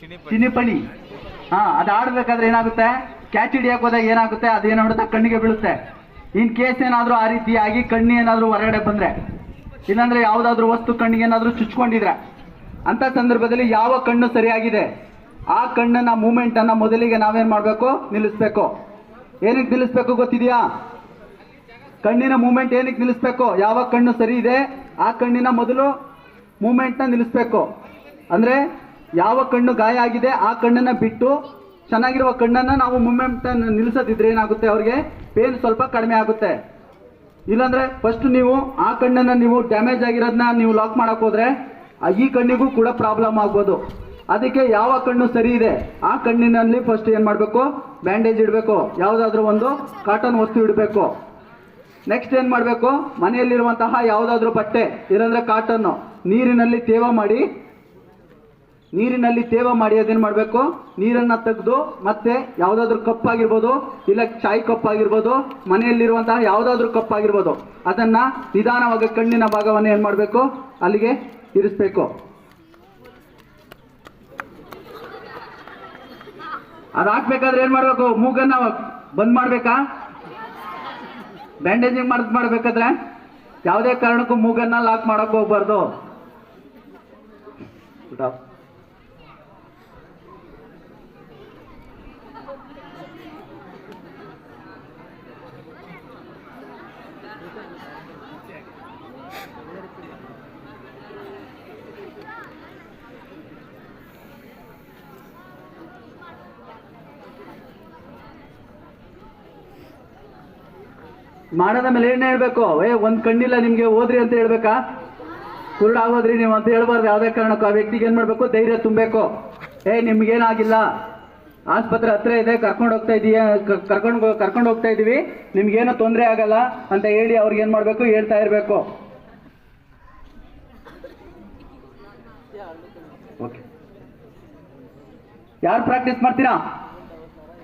ಚಿನಿಪಣಿ ಹಾ, ಅದು ಆಡ್ಬೇಕಾದ್ರೆ ಏನಾಗುತ್ತೆ? ಕ್ಯಾಚ್ ಹಿಡಿಯಕ್ ಹೋದಾಗ ಏನಾಗುತ್ತೆ? ಅದೇನು ಹೊಡೆದ ಕಣ್ಣಿಗೆ ಬೀಳುತ್ತೆ. ಇನ್ ಕೇಸ್ ಏನಾದ್ರೂ ಆ ರೀತಿಯಾಗಿ ಕಣ್ಣು ಏನಾದ್ರೂ ಹೊರಗಡೆ ಬಂದ್ರೆ, ಇಲ್ಲಾಂದ್ರೆ ಯಾವ್ದಾದ್ರು ವಸ್ತು ಕಣ್ಣಿಗೆ ಏನಾದ್ರೂ ಚುಚ್ಕೊಂಡಿದ್ರೆ, ಅಂತ ಸಂದರ್ಭದಲ್ಲಿ ಯಾವ ಕಣ್ಣು ಸರಿಯಾಗಿದೆ? ಆ ಕಣ್ಣನ್ನ ಮೂಮೆಂಟ್ ಅನ್ನ ಮೊದಲಿಗೆ ನಾವೇನ್ ಮಾಡ್ಬೇಕು? ನಿಲ್ಲಿಸ್ಬೇಕು. ಏನಕ್ಕೆ ನಿಲ್ಲಿಸ್ಬೇಕು ಗೊತ್ತಿದೆಯಾ? ಕಣ್ಣಿನ ಮೂಮೆಂಟ್ ಏನಕ್ಕೆ ನಿಲ್ಲಿಸ್ಬೇಕು? ಯಾವ ಕಣ್ಣು ಸರಿ ಇದೆ? ಆ ಕಣ್ಣಿನ ಮೊದಲು ಮೂಮೆಂಟ್ನ ನಿಲ್ಲಿಸ್ಬೇಕು. ಅಂದ್ರೆ ಯಾವ ಕಣ್ಣು ಗಾಯ ಆಗಿದೆ ಆ ಕಣ್ಣನ್ನ ಬಿಟ್ಟು ಚೆನ್ನಾಗಿರುವ ಕಣ್ಣನ್ನ ನಾವು ಮೂಮೆಂಟ್ ನಿಲ್ಲಿಸದಿದ್ರೆ ಏನಾಗುತ್ತೆ ಅವ್ರಿಗೆ? ಪೇನ್ ಸ್ವಲ್ಪ ಕಡಿಮೆ ಆಗುತ್ತೆ. ಇಲ್ಲಾಂದರೆ ಫಸ್ಟ್ ನೀವು ಆ ಕಣ್ಣನ್ನ ನೀವು ಡ್ಯಾಮೇಜ್ ಆಗಿರೋದನ್ನ ನೀವು ಲಾಕ್ ಮಾಡಕ್ ಹೋದ್ರೆ ಈ ಕಣ್ಣಿಗೂ ಕೂಡ ಪ್ರಾಬ್ಲಮ್ ಆಗ್ಬೋದು. ಅದಕ್ಕೆ ಯಾವ ಕಣ್ಣು ಸರಿ ಇದೆ, ಆ ಕಣ್ಣಿನಲ್ಲಿ ಫಸ್ಟ್ ಏನು ಮಾಡಬೇಕು? ಬ್ಯಾಂಡೇಜ್ ಇಡಬೇಕು. ಯಾವುದಾದ್ರೂ ಒಂದು ಕಾಟನ್ ವಸ್ತು ಇಡಬೇಕು. ನೆಕ್ಸ್ಟ್ ಏನು ಮಾಡಬೇಕು? ಮನೆಯಲ್ಲಿರುವಂತಹ ಯಾವುದಾದ್ರೂ ಬಟ್ಟೆ, ಇಲ್ಲಾಂದ್ರೆ ಕಾಟನ್ನು ನೀರಿನಲ್ಲಿ ತೇವ ಮಾಡಿ ನೀರಿನಲ್ಲಿ ತೇವ ಮಾಡಿ ಅದೇನು ಮಾಡಬೇಕು? ನೀರನ್ನ ತೆಗೆದು ಮತ್ತೆ ಯಾವುದಾದ್ರೂ ಕಪ್ ಆಗಿರ್ಬೋದು ಇಲ್ಲ ಚಾಯ್ ಕಪ್ ಆಗಿರ್ಬೋದು ಮನೆಯಲ್ಲಿರುವಂತಹ ಯಾವುದಾದ್ರೂ ಕಪ್ ಆಗಿರ್ಬೋದು ಅದನ್ನ ನಿಧಾನವಾಗಿ ಕಣ್ಣಿನ ಭಾಗವನ್ನು ಏನು ಮಾಡಬೇಕು? ಅಲ್ಲಿಗೆ ಇರಿಸ್ಬೇಕು. ಹಾಕ್ಬೇಕಾದ್ರೆ ಮಾಡಬೇಕು ಮಾಡ್ಬೇಕು? ಮೂಗನ್ನ ಬಂದ್ ಮಾಡಬೇಕಾ? ಬ್ಯಾಂಡೇಜಿಂಗ್ ಮಾಡ್ ಮಾಡಬೇಕಾದ್ರೆ? ಯಾವುದೇ ಕಾರಣಕ್ಕೂ ಮೂಗನ್ನ ಲಾಕ್ ಮಾಡಕ್ ಹೋಗ್ಬಾರ್ದು. ಮಾಡದ ಮೇಲೆ ಏನ್ ಹೇಳ್ಬೇಕು? ಏ, ಒಂದ್ ಕಣ್ಣಿಲ್ಲ ನಿಮ್ಗೆ ಓದ್ರಿ ಅಂತ ಹೇಳ್ಬೇಕಾ? ಕುರುಡಾಗೋದ್ರಿ ನೀವು ಅಂತ ಹೇಳ್ಬಾರ್ದು. ಯಾವ್ದೇ ಕಾರಣಕ್ಕೂ ಆ ವ್ಯಕ್ತಿಗೆ ಏನ್ ಮಾಡ್ಬೇಕು? ಧೈರ್ಯ ತುಂಬಬೇಕು. ಏ, ನಿಮ್ಗೇನಾಗಿಲ್ಲ? ಆಸ್ಪತ್ರೆ ಹತ್ರ ಇದೆ, ಕರ್ಕೊಂಡು ಹೋಗ್ತಾ ಇದೀಯಾ? ಕರ್ಕೊಂಡು ಕರ್ಕೊಂಡು ಹೋಗ್ತಾ ಇದೀವಿ. ನಿಮ್ಗೇನು ತೊಂದರೆ ಆಗಲ್ಲ ಅಂತ ಹೇಳಿ ಅವ್ರಿಗೆ ಏನು ಮಾಡಬೇಕು, ಹೇಳ್ತಾ ಇರಬೇಕು. ಓಕೆ. ಯಾರು ಪ್ರಾಕ್ಟೀಸ್ ಮಾಡ್ತೀರಾ?